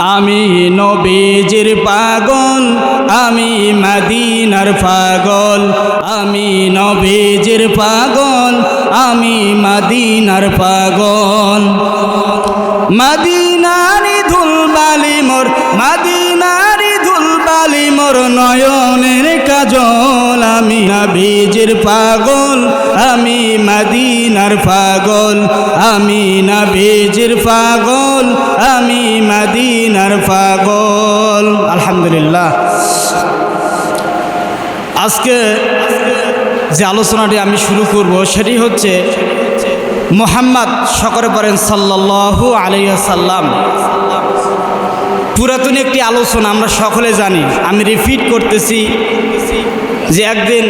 আমি নবীজির পাগল আমি মাদিনার পাগল আমি নবীজির পাগল আমি মাদিনার পাগল। মদিনারি নবীজির পাগল, আমি মদিনার পাগল, আমি নবীজির পাগল, আমি মদিনার পাগল। আলহামদুলিল্লাহ। আজকে যে আলোচনাটি আমি শুরু করব সেটি হচ্ছে মোহাম্মদ সকরে পড়েন সাল্লাল্লাহু আলাইসাল্লাম পুরাতন একটি আলোচনা, আমরা সকলে জানি। আমি রিপিট করতেছি। যে একদিন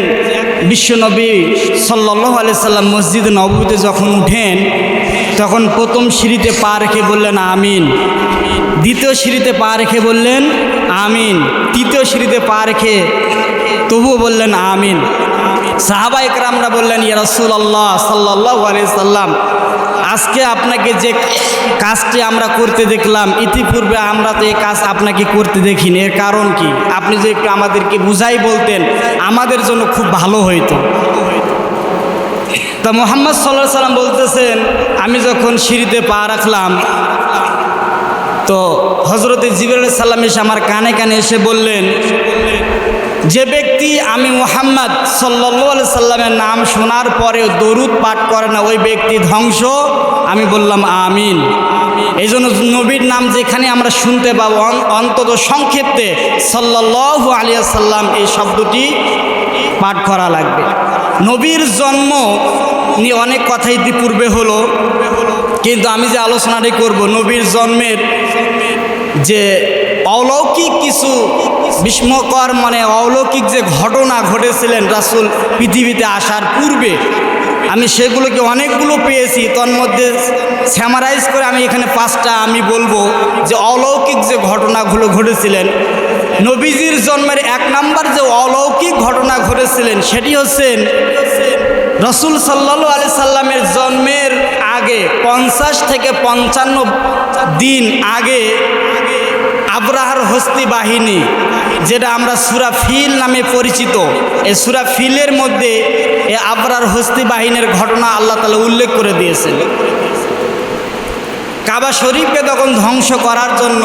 বিশ্বনবী সাল্লাহ আলাইসাল্লাম মসজিদ নবীতে যখন উঠেন, তখন প্রথম সিঁড়িতে পা রেখে বললেন, আমিন। দ্বিতীয় সিঁড়িতে পা রেখে বললেন, আমিন। তৃতীয় সিঁড়িতে পা রেখে তবুও বললেন, আমিন। সাহাবা একরামরা বললেন, ইয়া রসুল আল্লাহ সাল্লাহ সাল্লাম আজকে আপনাকে যে কাজটি আমরা করতে দেখলাম, ইতিপূর্বে আমরা তো এই কাজ আপনাকে করতে দেখিনি। এর কারণ কি? আপনি যে একটু আমাদেরকে বুঝাই বলতেন, আমাদের জন্য খুব ভালো হইতো। তা মোহাম্মদ সাল্লাহ সাল্লাম বলতেছেন, আমি যখন সিঁড়িতে পা রাখলাম, তো হজরতে জিবুল সাল্লাম এসে আমার কানে কানে এসে বললেন যে ব্যক্তি আমি মোহাম্মদ সাল্লা সাল্লামের নাম শোনার পরে দরুদ পাঠ করে না, ওই ব্যক্তি ধ্বংস। আমি বললাম, আমিন। এই জন্য নবীর নাম যেখানে আমরা শুনতে পাবো অন্তত সংক্ষেপে সাল্লাহ আলিয়া সাল্লাম এই শব্দটি পাঠ করা লাগবে। নবীর জন্ম নিয়ে অনেক কথা ইতিপূর্বে হলো, কিন্তু আমি যে আলোচনাটি করব, নবীর জন্মের যে অলৌকিক কিছু বিস্ময়কর মানে অলৌকিক যে ঘটনা ঘটেছিলেন রাসুল পৃথিবীতে আসার পূর্বে, আমি সেগুলোকে অনেকগুলো পেয়েছি, তন্মধ্যে স্যামারাইজ করে আমি এখানে পাঁচটা আমি বলব যে অলৌকিক যে ঘটনাগুলো ঘটেছিলেন, নবীজির জন্মের এক নাম্বার যে অলৌকিক ঘটনা ঘটেছিলেন সেটি হচ্ছেন রসুল সাল্লাল্লাহু আলি সাল্লামের জন্মের আগে পঞ্চাশ থেকে পঞ্চান্ন দিন আগে আব্রাহার হস্তি বাহিনী, যেটা আমরা সুরা ফিল নামে পরিচিত। এই সুরা ফিলের মধ্যে এ আবরার হস্তি বাহিনীর ঘটনা আল্লাহ তালা উল্লেখ করে দিয়েছেন। কাবা শরীফকে তখন ধ্বংস করার জন্য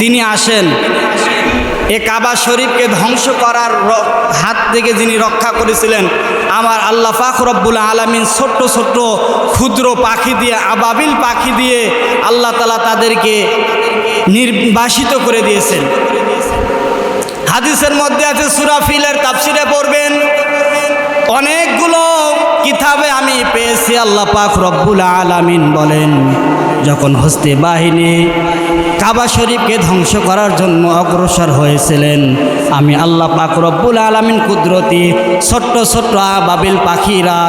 তিনি আসেন, এ কাবা শরীফকে ধ্বংস করার হাত থেকে যিনি রক্ষা করেছিলেন, আমার আল্লাহ রব্বুল আলমিন ছোট্ট ছোট্ট ক্ষুদ্র পাখি দিয়ে, আবাবিল পাখি দিয়ে আল্লাহ তালা তাদেরকে নির্বাসিত করে দিয়েছেন। হাদিসের মধ্যে আছে সুরাফিলের তাফসিরে পড়বেন, অনেকগুলো কিতাবে আমি পেয়েছি, আল্লাহ পাক রব্বুল আলামিন বলেন, যখন হস্তে বাহিনী কাবা শরীফকে ধ্বংস করার জন্য অগ্রসর হয়েছিলেন, আমি আল্লাহ পাক রব্বুল আলামিন কুদরতি ছোট্ট ছোট্ট বাবিল পাখিরা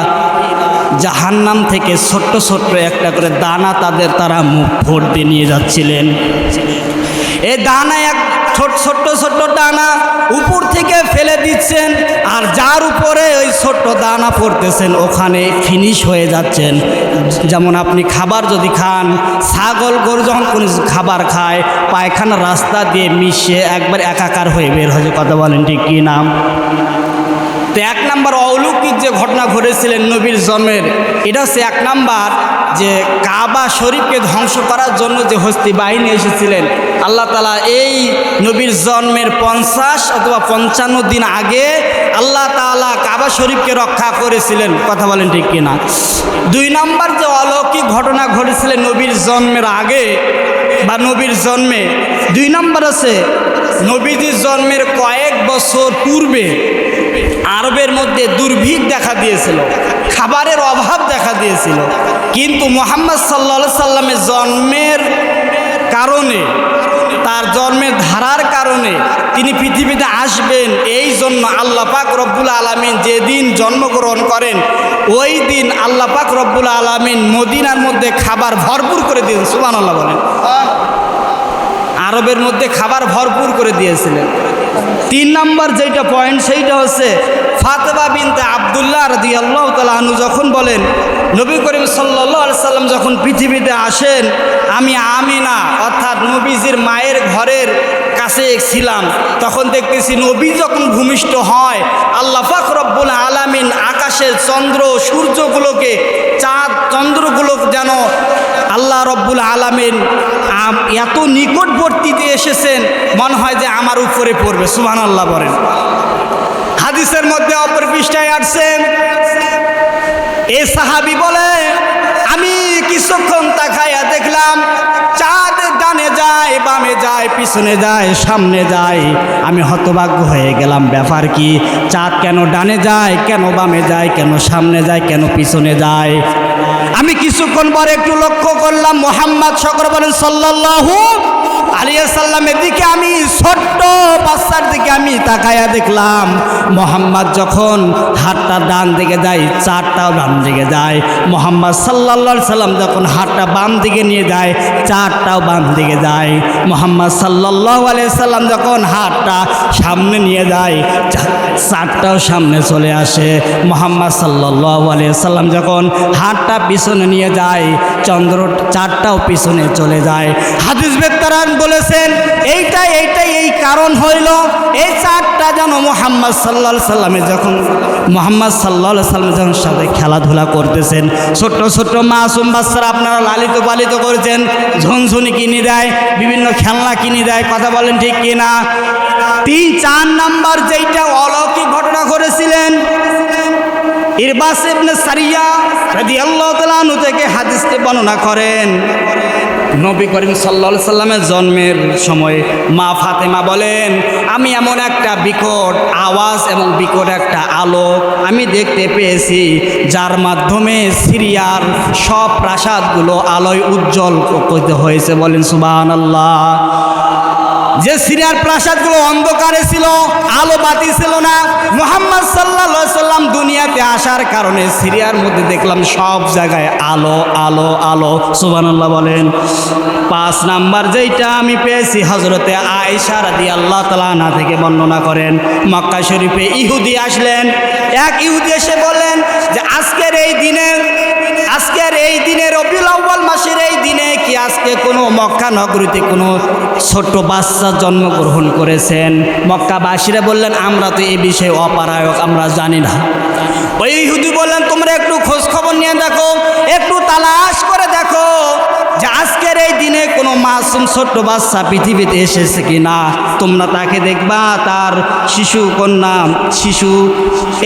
জাহান্নাম থেকে ছোট্ট ছোট্ট একটা করে দানা তাদের তারা মুখ ভর্তি নিয়ে যাচ্ছিলেন। এ দানা এক ছোট ছোট্ট ছোট্ট দানা উপর থেকে ফেলে দিচ্ছেন আর যার উপরে ওই ছোট্ট দানা পড়তেছেন, ওখানে ফিনিশ হয়ে যাচ্ছেন। যেমন আপনি খাবার যদি খান, ছাগল গরু যখন কোনো খাবার খায়, পায়খানা রাস্তা দিয়ে মিশে একবার একাকার হয়ে বের হয়ে কথা বলেন ঠিক কী নাম তো এক নাম্বার অলৌকিক যে ঘটনা ঘটেছিলেন নবীর জন্মের, এটা হচ্ছে এক নাম্বার যে কাবা শরীফকে ধ্বংস করার জন্য যে হস্তি বাহিনী এসেছিলেন, আল্লাহ তালা এই নবীর জন্মের পঞ্চাশ অথবা পঞ্চান্ন দিন আগে আল্লাহ তালা কাবা শরীফকে রক্ষা করেছিলেন। কথা বলেন ঠিক কিনা? দুই নাম্বার যে অলৌকিক ঘটনা ঘটেছিলেন নবীর জন্মের আগে বা নবীর জন্মে, দুই নাম্বার আছে নবীজির জন্মের কয়েক বছর পূর্বে আরবের মধ্যে দুর্ভিক্ষ দেখা দিয়েছিল, খাবারের অভাব দেখা দিয়েছিল। কিন্তু মোহাম্মদ সাল্লা সাল্লামের জন্মের কারণে, তার জন্মের ধারার কারণে তিনি পৃথিবীতে আসবেন। এই জন্য আল্লাহ পাক রব্বুল আলমিন যেদিন জন্মগ্রহণ করেন, ওই দিন আল্লাহ পাক রব্বুল আলমিন মদিনার মধ্যে খাবার ভরপুর করে দিয়েছেন। সুবান আল্লাহ বলেন। আরবের মধ্যে খাবার ভরপুর করে দিয়েছিলেন। তিন নম্বর যেটা পয়েন্ট সেইটা হচ্ছে ফাতেমা বিনতে আবদুল্লাহ রদি আল্লাহ তালু যখন বলেন, নবী করিম সাল্লা সাল্লাম যখন পৃথিবীতে আসেন, আমি আমিনা অর্থাৎ নবীজির মায়ের ঘরের কাছে ছিলাম, তখন দেখতেছি নবী যখন ভূমিষ্ঠ হয়, আল্লাহ পাক আলামিন আকাশের চন্দ্র সূর্যগুলোকে চাঁদ চন্দ্রগুলো যেন আল্লাহ রব্বুল আলামিন এত নিকটবর্তীতে এসেছেন, মনে হয় যে আমার উপরে পড়বে সুবহান আল্লাহ বলেন। হাদিসের মধ্যে অপর পৃষ্ঠায় আসছেন, এ সাহাবি বলে, আমি কিছুক্ষণ তাকাইয়া দেখলাম, চাঁদ ডানে যায়, বামে যায়, পিছনে যায়, সামনে যায়। আমি হতভাগ্য হয়ে গেলাম, ব্যাপার কি? চাঁদ কেন ডানে যায়, কেন বামে যায়, কেন সামনে যায়, কেন পিছনে যায়? আমি কিছুক্ষণ পরে একটু লক্ষ্য করলাম মোহাম্মদ সকর বলেন সাল্লাল্লাহু আলিয়া সাল্লামের দিকে আমি ছোট্ট বাচ্চার দিকে আমি তাকায়া দেখলাম। মোহাম্মদ যখন হাতটা ডান দিকে যায়, চারটাও ডান দিকে যায়। মোহাম্মদ সাল্লা সাল্লাম যখন হাতটা বাম দিকে নিয়ে যায়, চারটাও বাম দিকে যায়। মোহাম্মদ সাল্লাহ আলিয়া সাল্লাম যখন হাতটা সামনে নিয়ে যায় চারটাও সামনে চলে আসে। মোহাম্মদ সাল্লাহ আলিয়া সাল্লাম যখন হাতটা পিছনে নিয়ে যায়। চন্দ্র চারটাও পিছনে চলে যায়। হাদিস বেত্তারান বলেছেন, এইটাই এইটাই এই কারণ হইল, এই চারটা যেন মোহাম্মদ সাল্লা সাল্লামে যখন, মোহাম্মদ সাল্লা সাল্লাম যখন সাথে খেলাধুলা করতেছেন, ছোট্ট ছোট্ট মাসুম বাচ্চারা আপনারা লালিত পালিত করেছেন, ঝনঝনি কিনে দেয়, বিভিন্ন খেলনা কিনে দেয়, কথা বলেন ঠিক কিনা? তিন, চার নাম্বার যেইটা অলৌকিক ঘটনা করেছিলেন ইরবাস সারিয়া থেকে হাদিসটি বর্ণনা করেন। নবী করিম সাল্লা সাল্লামের জন্মের সময় মা ফাতেমা বলেন, আমি এমন একটা বিকট আওয়াজ এবং বিকট একটা আলো আমি দেখতে পেয়েছি, যার মাধ্যমে সিরিয়ার সব প্রাসাদগুলো আলোয় উজ্জ্বল করতে হয়েছে। বলেন সুবাহ আল্লাহ যে সিরিয়ার প্রাসাদগুলো অন্ধকারে ছিল, আলো বাতি ছিল না, মোহাম্মদ সাল্লাম দুনিয়াতে আসার কারণে সিরিয়ার মধ্যে দেখলাম সব জায়গায় আলো আলো আলো। সুবানাল্লাহ বলেন। পাঁচ নাম্বার যেইটা আমি পেয়েছি হজরতে আয়েশা রাদি আল্লাহ তালা থেকে বর্ণনা করেন। মক্কা শরীফে ইহুদি আসলেন। এক ইহুদি এসে বললেন যে, আজকের এই দিনে আজকের এই দিনের রবিউল আজকে কোনো মক্কা নগরীতে কোনো ছোট্ট বাচ্চা জন্মগ্রহণ করেছেন। মক্কাবাসীরা বললেন, আমরা তো এই বিষয়ে অপারায়ক, আমরা জানি না। ওই ইহুদি বললেন, তোমরা একটু খোঁজ খবর নিয়ে দেখো, একটু তালাশ করে দেখো যে দিনে কোনো মাসুম ছোট্ট বাচ্চা পৃথিবীতে এসেছে কি না তোমরা তাকে দেখবা, তার শিশু কন্যা, শিশু।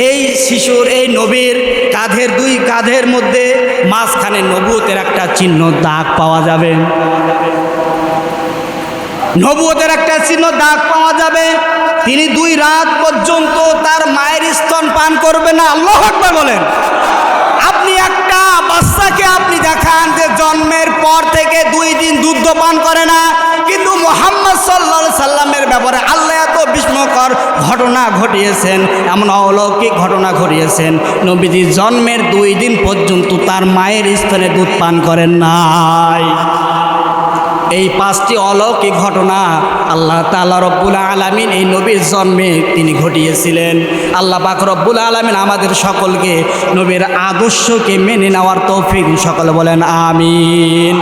এই শিশুর, এই নবীর কাঁধের দুই কাঁধের মধ্যে মাঝখানে নবুতের একটা চিহ্ন দাগ পাওয়া যাবে। নবুয়তের একটা চিহ্ন দাগ পাওয়া যাবে। তিনি দুই রাত পর্যন্ত তার মায়ের স্তন পান করবে না। আল্লাহ বলেন। আপনি একটা বিস্ময়কর ঘটনা ঘটিয়েছেন, এমন অলৌকিক ঘটনা ঘটিয়েছেন। নবীজি জন্মের দুই দিন পর্যন্ত তার মায়ের স্তনে দুধ পান করেন নাই। এই পাঁচটি অলৌকিক ঘটনা আল্লাহ তাল্লা রব্বুল আলমিন এই নবীর জন্মে তিনি ঘটিয়েছিলেন। আল্লাহ পাক রব্বুল আলমিন আমাদের সকলকে নবীর আদর্শকে মেনে নেওয়ার তৌফিক সকলে বলেন, আমিন।